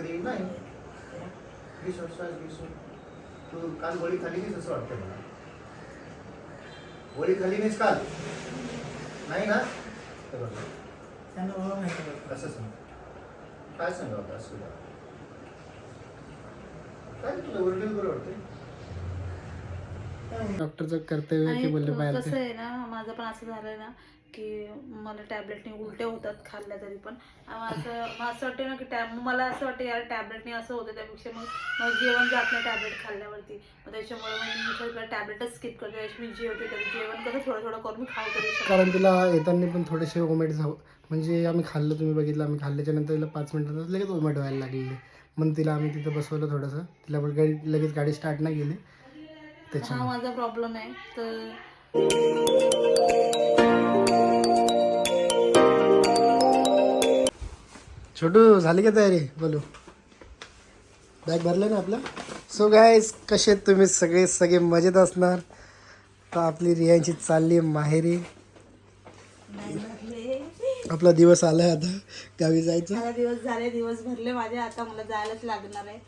कधी नाही. वीस वर्ष वीस तू काल गोळी खाली नाहीस असं वाटतं मला. गोळी खाली नाहीस काल. नाही ना? बघ, त्यांना ओळख माहिती पडतं. असं सांग काय सांगावं आता? असं काय तुला ओरडून बरं वाटतंय? डॉक्टरचं कर्तव्य की बोलले आणि बाहेर कसं आहे ना माझं पण असं झालंय ना की मला टॅबलेटने उलट्या होतात खाल्ल्या तरी पण. मला असं वाटतं ना की टॅब मला असं वाटतं यार टॅबलेटने असं होतं त्यापेक्षा मग मग जेवण जात नाही टॅबलेट खाल्ल्यावरती. मग त्याच्यामुळे मग मी सगळं टॅबलेटच स्किप करते मी जेवते तरी जेवण कसं थोडं थोडं करून मी खाऊ शकते. कारण तिला येताना पण थोडेसे ओमेट जाऊ म्हणजे आम्ही खाल्लं तुम्ही बघितलं आम्ही खाल्ल्याच्या नंतर तिला पाच मिनिटातच लगेच ओमेट व्हायला लागलेले. म्हणून तिला आम्ही तिथं बसवलं थोडंसं. तिला पण गाडी लगेच गाडी स्टार्ट नाही केली. हा त्याच्यामुळे. माझा प्रॉब्लेम आहे. तर छोटू झाली का तयारी? बोलू. बॅग भरलं ना आपलं? सो गायस कसे आहेत तुम्ही? सगळे सगळे मजेत असणार. तर आपली रियांची चालली माहेरी. नाही आपला दिवस आला आहे आता. गावी जायचं. मला दिवस झाले दिवस भरले माझे. आता मला जायलाच लागणार आहे.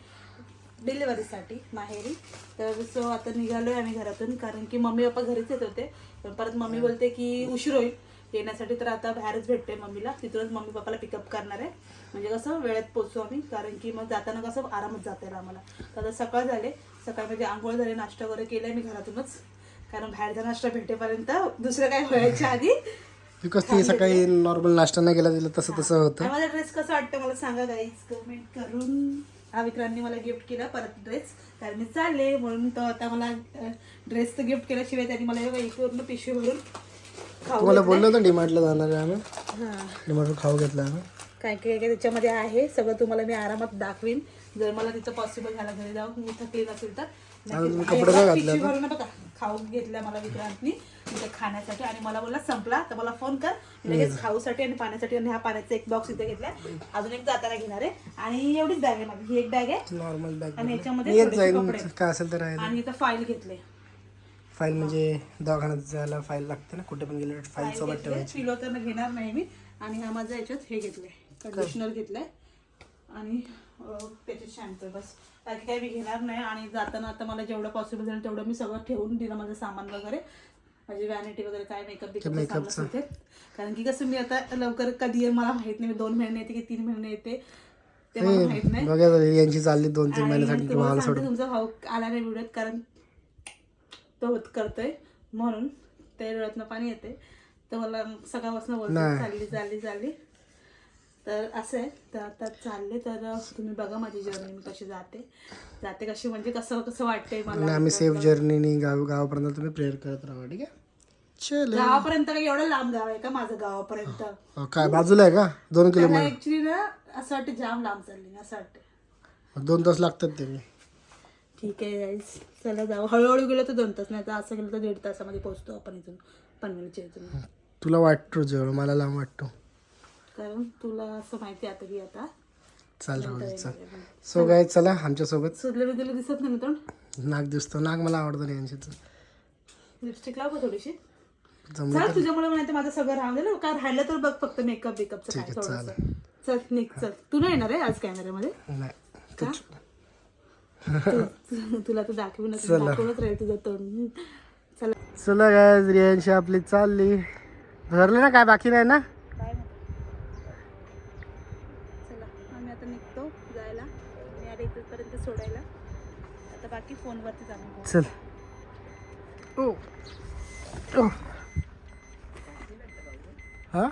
डिलिव्हरीसाठी माहेरी. तर सो आता निघालोय आम्ही घरातून. कारण की मम्मी पप्पा घरीच येत होते. पण परत मम्मी बोलते की उशीर होईल. येण्यासाठी तर आता बाहेरच भेटते मम्मीला. तिथूनच मम्मी पप्पाला पिकअप करणार आहे. म्हणजे कसं वेळेत पोचू आम्ही कारण की मग जाताना कसं आरामात जाता येईल आम्हाला. तर आता सकाळ झाले. सकाळ म्हणजे आंघोळ झाले नाश्ता वगैरे केलाय मी घरातूनच. कारण बाहेरचा नाश्ता भेटेपर्यंत दुसरं काय व्हायच्या आधी ती सकाळी नॉर्मल नाश्ता नाही केला तिला तसं तसं होतं. माझा ड्रेस कसा वाटतं मला सांगा गाईज कमेंट करून. हा विक्रांतने मला गिफ्ट केला परत ड्रेस कारण मी चालले म्हणून तो आता मला ड्रेस तर गिफ्ट केल्याशिवाय त्यांनी मला पूर्ण पिशवी भरून तुम्हाला. बोललो होतं डिमार्टला जाणार आहे आम्ही. हा. डिमार्टवर खाऊ घेतला आम्ही. काय काय काय त्याच्यामध्ये आहे सगळं तुम्हाला मी आरामात दाखवीन. जर मला तिथं पॉसिबल झालं घरी जाऊन मी थकली नसेल तर. कपडे काय घातले पिशवी भरून बघा खाऊ घेतल्या मला विक्रांतनी. तिथे खाण्यासाठी आणि मला बोलला संपला. तर मला फोन कर. मी लगेच खाऊसाठी आणि पाण्यासाठी आणि हा पाण्याचा एक बॉक्स इथे घेतलाय. अजून एक जाताना घेणार आहे. आणि एवढीच बॅग आहे माझी. ही एक बॅग आहे. नॉर्मल बॅग आणि याच्यामध्ये येत थोडेसे जाईल. कपडे काय असेल तर राहील आणि इथं फाईल घेतले फाईल म्हणजे दवाखान्यात जायला फाईल लागते ना कुठे पण गेले फाईल सोबत ठेवायची. पिलो तर घेणार नाही मी. आणि हा माझा याच्यात हे घेतलंय कंडिशनर घेतलंय. आणि त्याच्यात शॅम्पू बस. बाकी काही मी घेणार नाही आणि जाताना आता मला जेवढं पॉसिबल झालं तेवढं मी सगळं ठेवून दिलं माझं सामान वगैरे. माझी व्हॅनिटी वगैरे काय मेकअप बिकअप. होते कारण की कसं मी आता लवकर कधी मला माहीत नाही दोन महिने येते की तीन महिने येते ते मला माहीत नाही. बघा यांची चालली दोन तीन महिन्यासाठी तुमचा भाऊ आला नाही व्हिडिओत कारण तो होत करतोय. म्हणून ते डोळ्यातनं पाणी येते तर मला सकाळपासून बोलतो. चालली चालली चालली. तर असं आहे. तर आता चालले तर तुम्ही बघा माझी जर्नी मी कशी जाते. जाते कशी म्हणजे कसं कसं वाटतंय आणि मला आम्ही सेफ जर्नीनी गाव गावापर्यंत तुम्ही प्रेयर करत राहा ठीक आहे? गावापर्यंत काही एवढं लांब गाव आहे का माझं गावापर्यंत? काय बाजूला आहे का? दोन किलोमीटर. ऍक्च्युली ना असं वाटतं जाम लांब चालली असं वाटतं दोन तास लागतात ते. ठीक आहे guys. चला जाऊ. हळूहळू गेलो तर दोन तास नाही तर असं गेलं तर दीड तासामध्ये पोहोचतो आपण इथून पनवेलच्या इथून. तुला वाटतो जवळ मला लांब वाटतो. कारण तुला असं माहिती आहे आता की आता चाल राहू दे चल. सो काय चला आमच्यासोबत. सुजले बिजले दिसत नाही ना तोंड? नाक दिसतो. नाक मला आवडतं नाही यांची लिपस्टिक लाव थोडीशी? जमलं चल तुझ्यामुळे म्हणायचं माझं सगळं राहून ना. काय राहिलं तर बघ फक्त मेकअप बिकअपचं काय आहे, थोडंसं. चल निघ चल. तू नाही येणार आहे आज कॅमेऱ्यामध्ये नाही. तू- तुला तर दाखवूनच राहील तुझं तोंड. चला. चला काय रियांशी आपली चालली. धरले ना काय बाकी नाही ना? काय चला आम्ही आता निघतो जायला. मी आले इथपर्यंत सोडायला. आता बाकी फोनवरती जाणार चल. ओ ओ. हा?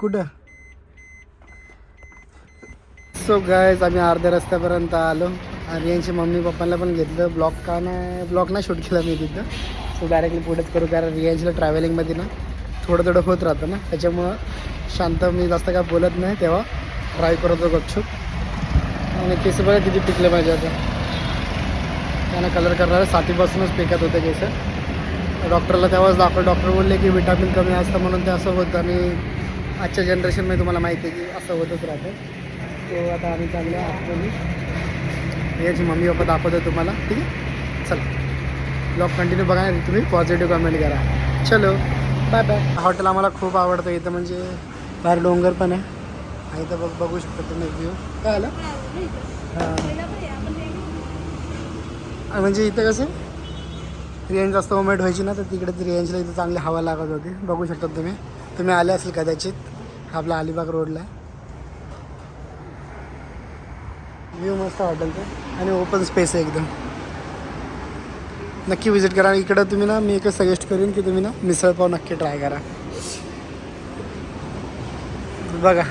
कुठं? सो गायज आम्ही अर्ध्या रस्त्यापर्यंत आलो आणि यांच्या मम्मी पप्पांना पण घेतलं. ब्लॉक का नाही ब्लॉक नाही शूट केला मी तिथं. सो डायरेक्टली पुढेच करू कारण रियांच्या ट्रॅव्हलिंगमध्ये ना थोडं थोडं होत राहतं ना. त्याच्यामुळं शांत मी जास्त काय बोलत नाही तेव्हा ड्राईव्ह करतो गपछूप आणि केस बघा किती पिकले पाहिजे आता. त्यांना कलर करणार साथीपासूनच पिकत होते केस. डॉक्टरला तेव्हाच दाखवलं डॉक्टर बोलले की विटामिन कमी असतं म्हणून ते असं होतं आणि आजच्या जनरेशनमध्ये तुम्हाला माहिती आहे की असं होतच राहतं. तो आता आम्ही चांगले आतमध्ये याची मम्मी पप्पा दाखवतो तुम्हाला ठीक आहे? चला. ब्लॉग कंटिन्यू बघा तुम्ही पॉझिटिव्ह कमेंट करा. चलो. बाय बाय हॉटेल आम्हाला खूप आवडतं. इथं म्हणजे बाहेर डोंगर पण आहे. आणि इथं बघ बघू शकता तुम्ही व्ह्यू काय आलं? हां. म्हणजे इथं कसं? रेंज जास्त मोमेंट व्हायची ना तर तिकडे ती रेंजला इथं चांगली हवा लागत होती. बघू शकता तुम्ही. तुम्ही आले असेल कदाचित. आपला अलिबाग रोडला व्ह्यू मस्त हॉटेलचं आणि ओपन स्पेस आहे एकदम. नक्की विजिट करा. इकडं तुम्ही ना मी एकच सजेस्ट करेन की तुम्ही ना मिसळपाव नक्की ट्राय करा. बघा.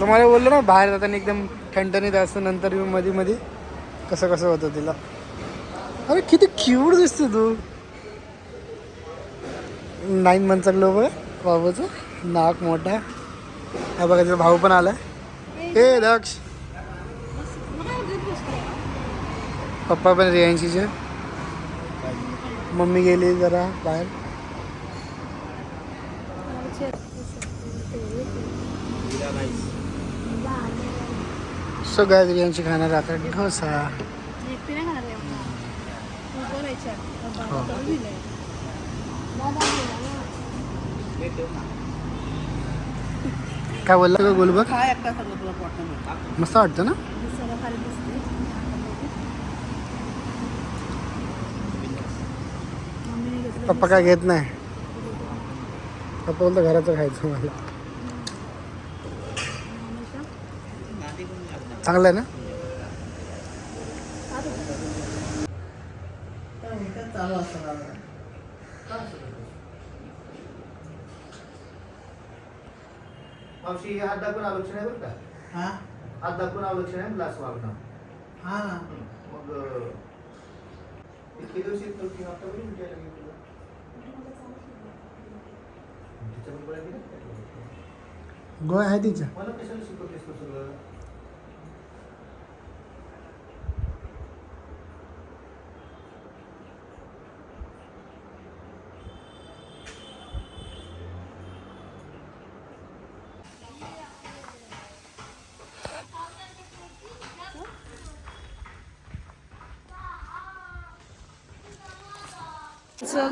तुम्हाला बोललो ना बाहेर जाताना एकदम ठणठणीत असतं नंतर मी मध्ये मध्ये कसं कसं होतं तिला. अरे किती क्यूट दिसते तू. नाईन मंथचा ग्लो बाबूचं नाक मोठा. हा बघा तिचा भाऊ पण आला ए दक्ष. पप्पा पण रियांशीचे मम्मी गेली जरा बाहेर। सो गाय बिर्याणीची खाणार आता ढोसा हो. काय बोलला का गोलबग काय एकटा सगळं तुला पोटामध्ये मस्त वाटतं ना? पप्पा काय घेत नाही. पप्पा बोलतो घराचं खायचं मला. चांगलं आहे ना? मावशी हात दाखवून आलोच नाही बरं का? हा? हात दाखवून आलोच नाही ग्लास वागणं. हा. ना मग इतके दिवस येत नव्हती आता गोळ्या आहे तिच्या. मला कशाला शिकवतेस तू सगळं?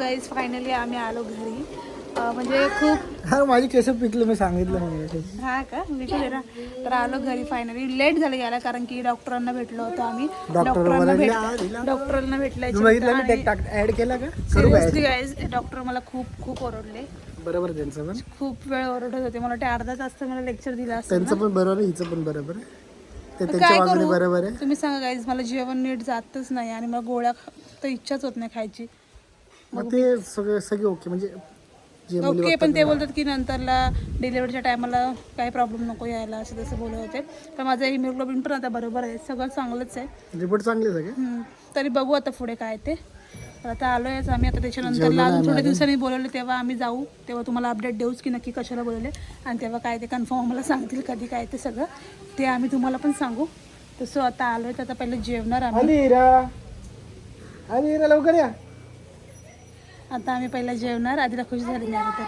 गाईज फायनली आम्ही आलो घरी. म्हणजे खूप हा माझी केस पिकलं मी सांगितलं म्हणजे. हा का? विकू दे ना तर आलो घरी फायनली लेट झालं यायला कारण की डॉक्टरांना भेटलो होतो आम्ही. डॉक्टर डॉक्टरांना बोलायला भेट आलेला. डॉक्टरांना टाक ऍड केला का? सिरियसली गाईज डॉक्टर मला खूप खूप ओरडले. बरोबर त्यांचं पण. खूप वेळ ओरडत होते. मला वाटते अर्धा तास तर मला लेक्चर दिला असतं त्यांचं पण बरोबर हिचं पण बरोबर ते त्यांच्या बरोबर आहे तुम्ही सांगा गाईज मला जेवण नीट जातच नाही आणि मला गोळ्या तर इच्छाच होत नाही खायची. मग ते सगळे सगळे ओके म्हणजे जे मुली ओके पण ते बोलतात की नंतरला डिलिव्हरीच्या टायमाला काही प्रॉब्लेम नको यायला असं तसं बोलत होते. तर माझं हिमोग्लोबिन पण आता बरोबर आहे. सगळं चांगलंच आहे. रिपोर्ट चांगले सगळे हम्म. तरी बघू आता पुढे काय ते. तर आता आलोयच आम्ही. आता त्याच्यानंतरला अजून थोड्या दिवसांनी बोलवले तेव्हा आम्ही जाऊ. तेव्हा तुम्हाला अपडेट देऊच की नक्की कशाला बोलवले. आणि तेव्हा काय ते कन्फर्म आम्हाला सांगतील कधी काय ते सगळं. ते आम्ही तुम्हाला पण सांगू. तसं आता आलोय तर आता पहिले जेवणार आम्ही. हिरा हिरा लवकर या. आता आम्ही पहिला जेवणार आधीला खुशी झाली नाही आता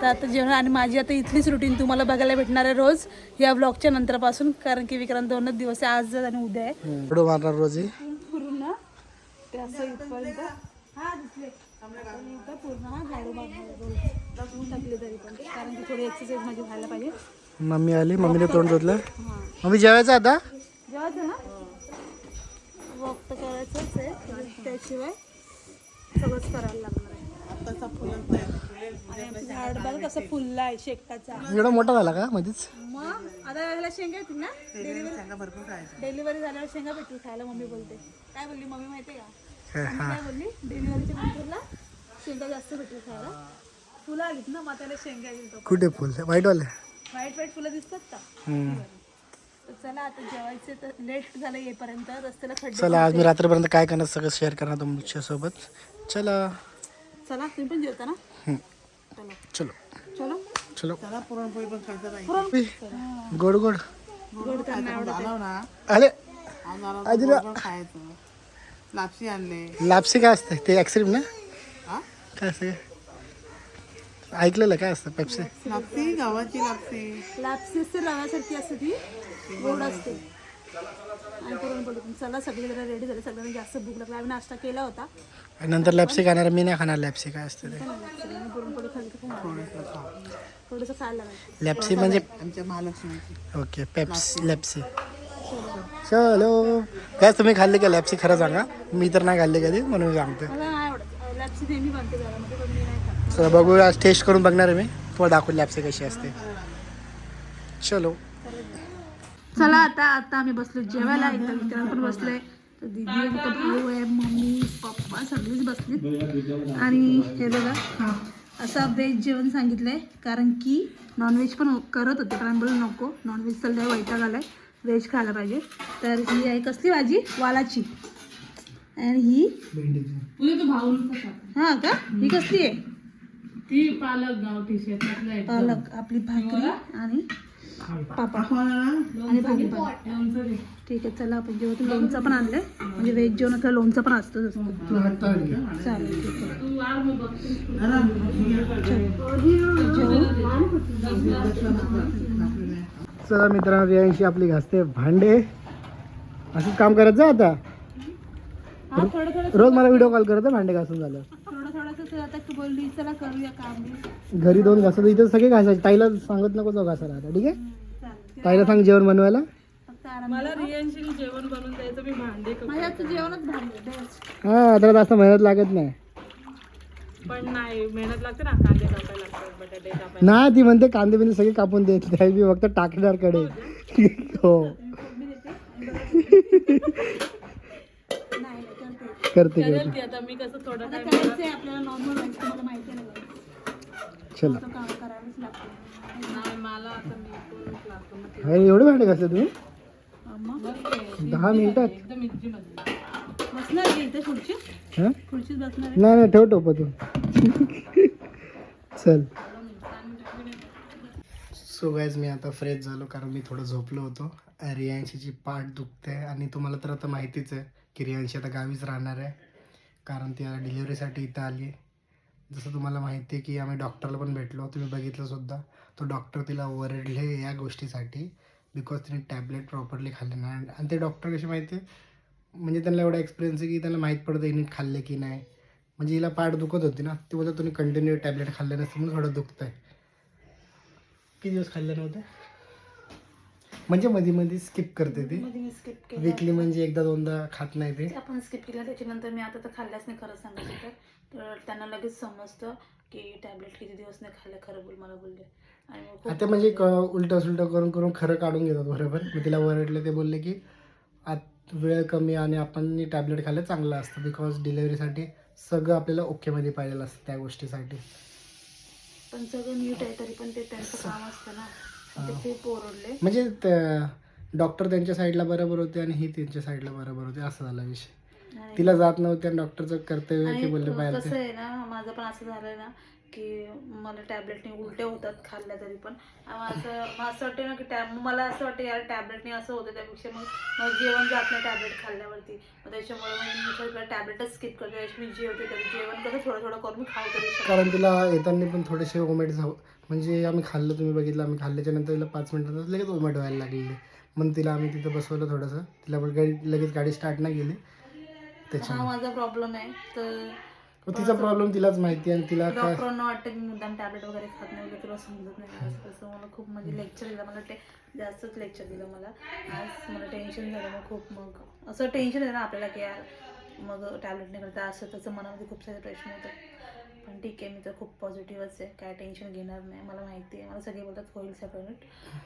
तर. आता जेवणार आणि माझी आता इथलीच रुटीन तुम्हाला बघायला भेटणार आहे रोज या ब्लॉगच्या नंतरपासून. कारण की विक्रांत दोनच दिवस आहे आज आणि उद्या आहे. मारणार रोज. पूर्ण. ते असं इथपर्यंत. हा दिसले आणि इथं पूर्ण हा झाडू मारणार टाकले तरी पण. कारण की थोडी एक्सरसाइज माझी व्हायला पाहिजे. मम्मी आली मम्मीने तोंड धुतलं. मम्मी जेवायचं आता? जेवायचं ना वॉक तर करायचंच आहे त्याशिवाय सगळंच करायला लागणार. आत्ताचा फुलंत झाड बघा कसं फुललं आहे शेकटाचा एवढा मोठा झाला का मध्येच मग आता ह्याला शेंगा येतील ना? डिलिव्हरी शेंगा भरपूर खायचं डिलिव्हरी झाल्यावर शेंगा भेटतील खायला मम्मी बोलते. काय बोलली मम्मी माहिती का? हा, काय बोलली डिलिव्हरीच्या नंतरला शेंगा जास्त भेटतील खायला. फुलं आलीत ना मग त्याला शेंगा येईल तो कुठे फुल? व्हाईटवाले? व्हाईट व्हाईट फुलं दिसतात का. तर चला आता जेवायचे तर लेट झालं येईपर्यंत रस्त्याला खड्डे चला आज मी रात्रीपर्यंत काय करणार सगळं शेअर करणार तुमच्यासोबत चला. चला तुम्ही पण जेवता ना. चला. चलो. चलो. चलो. पुरणपोळी पण खायचं नाही. पुरण गोड गोड. गोड त्यांना आवडत आलो ना. आले आज आलो तर गोड गोड खायचं. लापशी आणले. लापसी काय असतं? ते ॲक्सिडेंट ना? हा काय असतं काय ऐकलेलं काय असतं पेप्सी? लापशी गव्हाची लापशी. लापसी असते रव्यासारखी असते ती. गोड असते. आणि पुरणपोळी पण चला सगळे जरा रेडी झाले. सगळ्यांना जास्त भूक लागली. आम्ही नाश्ता केला होता. आणि नंतर लॅप्सी खाणार मी नाही खाणार लॅप्सी काय असतं ते? पण आम्ही पुरणपोळी खाली तर खूप आवडली. थोडंसं खायला लागेल. लेप्सी म्हणजे आमच्या महालक्ष्मीची. ओके पेप्स लेप्सी चलो. काय तुम्ही खाल्ली का लॅप्सी खरं सांगा. मी तर नाही खाल्ली कधी म्हणून सांगते मला नाही आवडत. लॅप्सी नेहमी बनते घरामध्ये पण मी नाही खात. चला बघू आज टेस्ट करून बघणार आहे मी. तुम्हाला दाखवून लॅप्सी कशी असते. चलो. चला आता आता आम्ही बसलो जेवायला. इथं मित्रांनो पण बसलोय तर दीदी आहे इथं भाऊ आहे मम्मी पप्पा सगळीच बसली. आणि हे बघा असं व्हेज जेवण सांगितलंय कारण की नॉनव्हेज पण करत होते पण आम्ही बोललो नको नॉनव्हेज लय वैताग आलाय. व्हेज खायला पाहिजे. तर ही आहे कसली भाजी? वालाची. आणि ही? हा का? ही कसली आहे? ती पालक गावठी शेतातलं आहे. पालक आपली भाकरी आणि आणि. ठीक आहे चला आपण जेव्हा लोणचं पण आणलंय. म्हणजे व्हेज जेवण असलं लोणचं पण असतं. चालेल चला मित्रांनो रियांशी आपली घासते भांडे. असंच काम करत जा आता. हा थोडं थोडं. रोज मला व्हिडिओ कॉल करत भांडे घासून झालं थोडं थोडंसं आता तू बोलली चला करूया काम. घरी दोन घासत इथं सगळे घासायचे. ताईला सांगत नको तो घासायला आता ठीक आहे? ताईला सांग जेवण बनवायला. फक्त आराम मला जेवण बनवून द्यायचं मी भांडे कप- माझ्या हातचं जेवणच भारी बेस्ट हा त्याला जास्त मेहनत लागत नाही. पण नाही मेहनत लागते ना कांदे कापायला लागतात बटाटे कापायला ना ती म्हणते कांदे बिंदे सगळे कापून देत मी फक्त टाकणार कडे. हो नाही करते करते. ती आता मी कसं थोडं आता करायचंय आपल्याला नॉर्मल व्हायचं तुम्हाला माहिती चला. तो काम लागतं नाही मला आता मी करूनच लागतो. मग ते. अरे एवढे भांडे घासले तुम्ही? दहा मिनिटात. एकदम इझी मध्ये बसणार आहे इथे खुर्ची? हा? खुर्चीत बसणार आहे? नाही नाही ठेव टोप तू चल सो गायज मी आता फ्रेश झालो कारण मी थोडं झोपलो होतो. रियांशीची पाठ दुखते आणि तुम्हाला तर आता माहितीच आहे की रियांशी आता गावीच राहणार आहे. कारण ती आता डिलिव्हरीसाठी इथं आली आहे. जसं तुम्हाला माहिती आहे की आम्ही डॉक्टरला पण भेटलो. तुम्ही बघितलं सुद्धा तो डॉक्टर तिला ओरडले या गोष्टीसाठी बिकॉज तिने टॅबलेट प्रॉपरली खाल्ले नाही. आणि ते डॉक्टर कसे माहिती आहे? म्हणजे त्यांना एवढा एक्सपिरियन्स आहे की त्यांना माहीत पडतं हिने खाल्ले की नाही. म्हणजे हिला पाठ दुखत होती ना. ते बोलतात तुम्ही कंटिन्यू टॅबलेट खाल्ले नसतं म्हणून थोडं दुखतं आहे किती दिवस खाल्ले नव्हते? म्हणजे मध्ये मध्ये स्किप करते ती. मध्ये मी स्किप केलं. विकली म्हणजे एकदा दोनदा खात नाही ते. ते आपण स्किप केलं. त्याच्यानंतर मी आता तर खाल्ल्याच नाही खरं सांगायचं तर. तर त्यांना लगेच समजतं की टॅबलेट किती दिवस नाही खाल्ले खरं बोल मला बोलले आणि मग खूप आता म्हणजे उलट सुलट करून करून खरं काढून घेतात बरोबर? मी तिला ओरडले ते बोलले की आत वेळ कमी आणि आपण टॅबलेट खाल्लं चांगलं असतं. बिकॉज डिलेवरीसाठी सगळं आपल्याला ओकेमध्ये पाहिजे असतं त्या गोष्टीसाठी. पण सगळं नीट आहे तरी पण ते त्यांचं काम असतं ना. ते खूप ओरडले. म्हणजे डॉक्टर त्यांच्या साईडला बरोबर होते आणि ही त्यांच्या साईडला बरोबर होते असं झाला विषय. आणि तिला जात नव्हते आणि डॉक्टरचं कर्तव्य आहे की आणि बोलले बाहेर. कसं आहे ना माझं पण असं झालंय ना की मला टॅबलेटने उलट्या होतात खाल्ल्या तरी पण. आणि असं मला असं वाटतं ना की टॅब मला असं वाटतं यार टॅबलेटने असं होतं त्यापेक्षा मग मग जेवण जात नाही टॅबलेट खाल्ल्यावरती. मग त्याच्यामुळे मग मी सगळं टॅबलेटच स्किप करते. मी जेवते तरी जेवण कसं थोडं थोडं करून मी खाऊ तरी शकते. कारण तिला येताना पण थोडेसे ओमेट जाऊ म्हणजे आम्ही खाल्लं तुम्ही बघितलं आम्ही खाल्ल्याच्या नंतर तिला पाच मिनिटातच लगेच ओमेट व्हायला लागलेली. मग तिला आम्ही तिथं बसवलं थोडंसं. तिला पण गाडी लगेच गाडी स्टार्ट नाही गेली हा त्याच्यामुळे. माझा प्रॉब्लेम आहे. तर मग तिचा प्रॉब्लेम तिलाच माहिती आहे आणि तिला काय डॉक्टरांना वाटतं की मुद्दाम टॅबलेट वगैरे खात नाही वगैरे तुला समजत नाही. असं तसं मला खूप म्हणजे लेक्चर दिलं. मला ते जास्तच लेक्चर दिलं मला. आज मला टेन्शन झालं मग खूप मग. असं टेन्शन आहे ना आपल्याला की यार मग टॅबलेट नाही करता. असं तसं मनामध्ये खूप सारे प्रश्न येतात. पण ठीक आहे मी तर खूप पॉझिटिव्हच आहे. काय टेन्शन घेणार नाही. मला माहिती आहे. मला सगळे बोलतात होईल सगळं नीट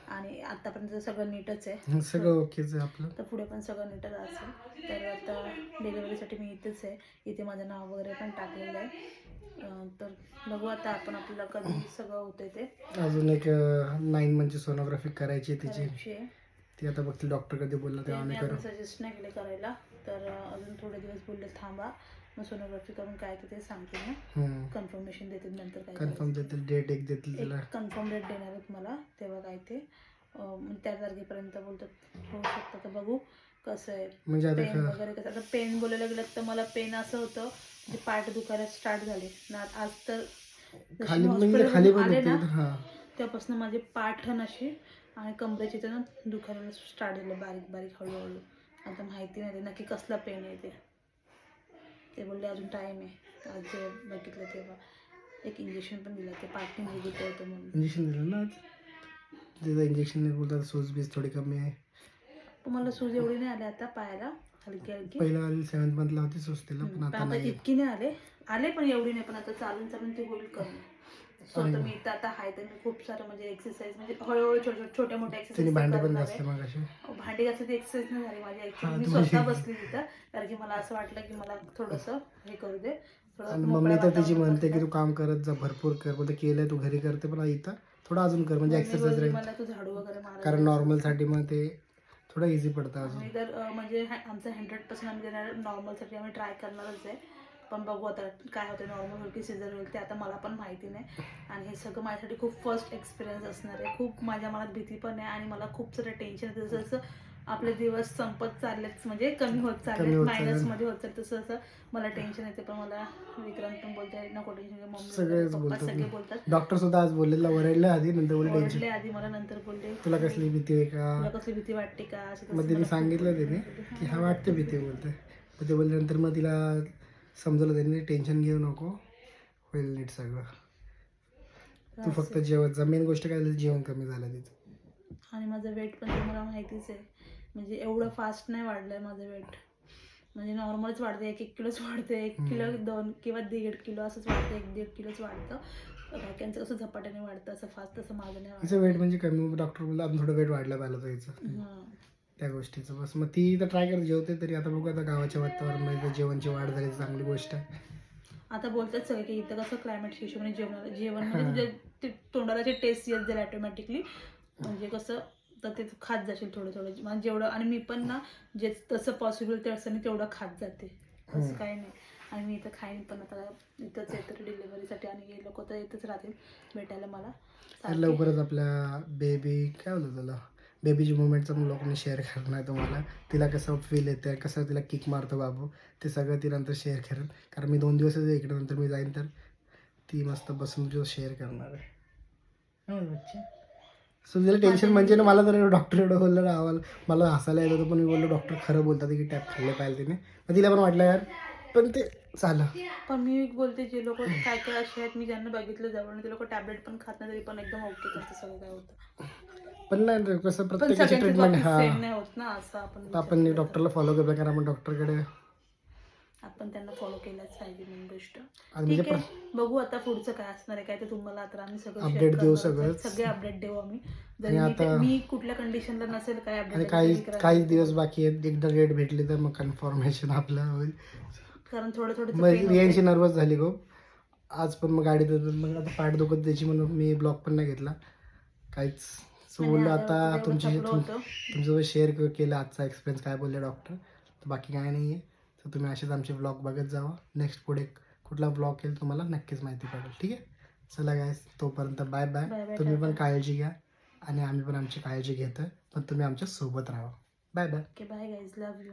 आणि आतापर्यंत सगळं नीटच आहे. सगळं ओकेच आहे आपलं. तर पुढे पण सगळं नीटच असेल. तर आता डिलिव्हरीसाठी मी इथेच आहे. इथे माझं नाव वगैरे पण टाकलेलं आहे. तर बघू आता आपण आपल्याला कधी सगळं होते ते. अजून एक नाईन मंथची सोनोग्राफी करायची तिची. ती आता बघतील डॉक्टर कधी बोलला तेव्हा आम्ही करू. सजेस्ट नाही केले करायला तर अजून थोडे दिवस बोलले थांबा. मग सोनोग्राफी करून काय ते ते सांगतील ना कन्फर्मेशन देतील नंतर काय कन्फर्म देतील डेट एक देतील तिला. कन्फर्म डेट देणार आहेत मला तेव्हा काय ते. त्या तारखेपर्यंत बोलतात होऊ शकतं तर बघू कसं आहे. म्हणजे पेन वगैरे कसं आता पेन बोलायला गेलं तर मला पेन असं होतं म्हणजे पाठ दुखायला स्टार्ट झाले. ना आज तर खाली म्हणजे आले ना तेव्हापासून माझे पाठण असे आणि कमरेचे इथं ना दुखायला स्टार्ट झालं बारीक बारीक हळूहळू. आता माहिती नाही नक्की कसला पेन आहे ते. ते बोलले अजून टाईम आहे. आज जे बघितलं तेव्हा. एक इंजेक्शन पण दिलं ते पाठी मुलगी होतं म्हणून. इंजेक्शन दिलं ना आज? तिथं इंजेक्शन बोलतात सूज बीज थोडी कमी आहे. मला सूज एवढी नाही आली आता पायाला? हलकी हलकी? पहिला आली सेवन्थ मंथला होती सूज तिला पण पण आता आता नाही इतकी नाही आले. आले पण एवढी नाही पण आता चालून चालून ते होईल कमी. स्वतः मी इथं आता आहे तर मी खूप सारं म्हणजे एक्सरसाइज म्हणजे हळूहळू छोट्या छोट्या मोठ्या तिने भांडे पण एक्सरसाइज घासले मग भांडी घासायची एक्सरसाइज नाही झाली माझी हा, ऍक्च्युली मी स्वतः. बसली तिथं कारण की मला असं वाटलं की मला थोडंसं हे करू दे. आणि मम्मी तर तिची म्हणते की. तू काम करत जा भरपूर कर. बोलते केलंय तू घरी करते पण इथं थोडं अजून कर म्हणजे एक्सरसाइज राहील. मला तू झाडू वगैरे मारायला कारण नॉर्मलसाठी मग ते थोडं इझी पडतं अजून. तर म्हणजे हा- आमचं हंड्रेड पर्सेंट आम्ही देणार नॉर्मलसाठी आम्ही ट्राय करणारच आहे. पण बघू आता काय होतं नॉर्मल होईल की सिझर होईल ते आता मला पण माहिती नाही. आणि हे सगळं माझ्यासाठी खूप फर्स्ट एक्सपिरियन्स असणार आहे. खूप माझ्या मनात भीती पण आहे आणि मला खूप सारं टेन्शन आहे जसं जसं आपले दिवस संपत चाललेत म्हणजे कमी होत कमी चाललेत होत मायनस चाललेत. मध्ये होत चालत तसं असं मला टेन्शन येते पण मला विक्रांत पण बोलते नको टेन्शन मम्मी पप्पा सगळे. बोलतात. डॉक्टर सुद्धा आज बोललेला ओरडलं आधी नंतर बोलले आधी मला नंतर बोलले. तुला कसली भीती आहे तुला का कसली भीती वाटते का? असं मग तिने सांगितलं तिने की हा वाटते भीती बोलते मग ते बोलल्यानंतर मग तिला समजलं त्यांनी टेन्शन घेऊ नको. होईल नीट सगळं. तू फक्त जेवण जा मेन गोष्ट काय झाली जेवण कमी झालं तिचं आणि माझं वेट पण तुम्हाला माहितीच आहे. म्हणजे एवढं फास्ट नाही वाढलंय माझं वेट. म्हणजे नॉर्मलच वाढते एक एक किलोच वाढते एक किलो दोन किंवा दीड किलो असंच वाढतं एक दीड किलोच वाढतं. बाकीचं कसं झपाट्याने वाढतं असं फास्ट तसं माझं नाही तिचं वेट म्हणजे कमी डॉक्टर बोलला अजून थोडं वेट वाढलं पाहिलं हिचं हां. त्या गोष्टीचं. बस मग ती तर ट्राय करते जेवते तरी. आता बघू आता गावाच्या वातावरणामध्ये जेवणची वाढ झाली तर चांगली गोष्ट. आहे आता बोलतात सगळे की इथं कसं क्लायमेट हिशोबाने जेवण जेवण म्हणजे तुझ्या ते तोंडाला ते टेस्ट येत जाईल ऑटोमॅटिकली म्हणजे कसं तर ते तू खात जाशील थोडं थोडं. म्हणजे जेवढं आणि मी पण ना जे तसं पॉसिबल ते असं मी तेवढं खात जाते. असं. काही नाही. आणि मी इथं खाईन पण आता. इथंच येतं डिलिव्हरीसाठी आणि हे लोक तर इथंच राहतील भेटायला मला. तर सारखे. लवकरच आपल्या बेबी काय होतं त्याला? बेबीची मुवमेंटचं पण लोकांनी शेअर करणार आहे तुम्हाला. तिला कसं फील येतं कसं तिला किक मारतो बाबू ते सगळं ती नंतर शेअर करेल. कारण मी दोन दिवसच इकडे नंतर मी जाईन तर ती मस्त बसून जो शेअर करणार आहे? सो तिला टेन्शन म्हणजे ना मला तर डॉक्टर एवढं बोललं आम्हाला मला हसायला येत होतं पण मी बोललो डॉक्टर खरं बोलतात की टॅप खाल्ले पाहिजे तिने. मग तिला पण वाटलं यार. पण ते झालं. पण मी बोलते जे लोक काय काय असे आहेत मी ज्यांना बघितलं जवळ ते लोक टॅबलेट पण खात नाही तरी पण एकदम ओके त्यांचं सगळं काय होतं. पण नाही कसं पण प्रत्येकाची ट्रीटमेंट हा. नाही होत ना असं आपण. डॉक्टरला फॉलो करतो. कारण आपण डॉक्टरकडे आपण त्यांना फॉलो केलंच पाहिजे मेन गोष्ट. आणि म्हणजे ठीक आहे बघू आता पुढचं काय असणार आहे काय ते तुम्हाला तर आम्ही सगळं share Update देऊ करणारच आहे. सगळंच. सगळे अपडेट देऊ आम्ही. जरी ते- आता- मी कुठल्या कंडिशनला नसेल काय आणि अपडेट काही काही दिवस बाकी आहेत. एकदा डेट भेटली तर मग कन्फर्मेशन आपलं होईल. कारण थोडं थोडं मग रियांशी नर्वस झाली खूप आज पण मग गाडीत होतो मग आता पाठ दुखत त्याची म्हणून मी ब्लॉग पण नाही घेतला. काहीच. सो बोललो आता तुमची तुम- तुमच्यासोबत शेअर केलं आजचा एक्सपिरियन्स काय बोलले डॉक्टर तर बाकी काय नाही आहे तर तुम्ही असेच आमचे ब्लॉग बघत जावा. नेक्स्ट पुढे कुठला ब्लॉग केला तुम्हाला नक्कीच माहिती पडेल ठीक आहे? चला काय तोपर्यंत बाय Bye. बाय bye, तुम्ही पण टाटा. काळजी घ्या आणि आम्ही पण आमची काळजी घेतो पण तुम्ही आमच्यासोबत राहा. Bye bye okay bye guys love you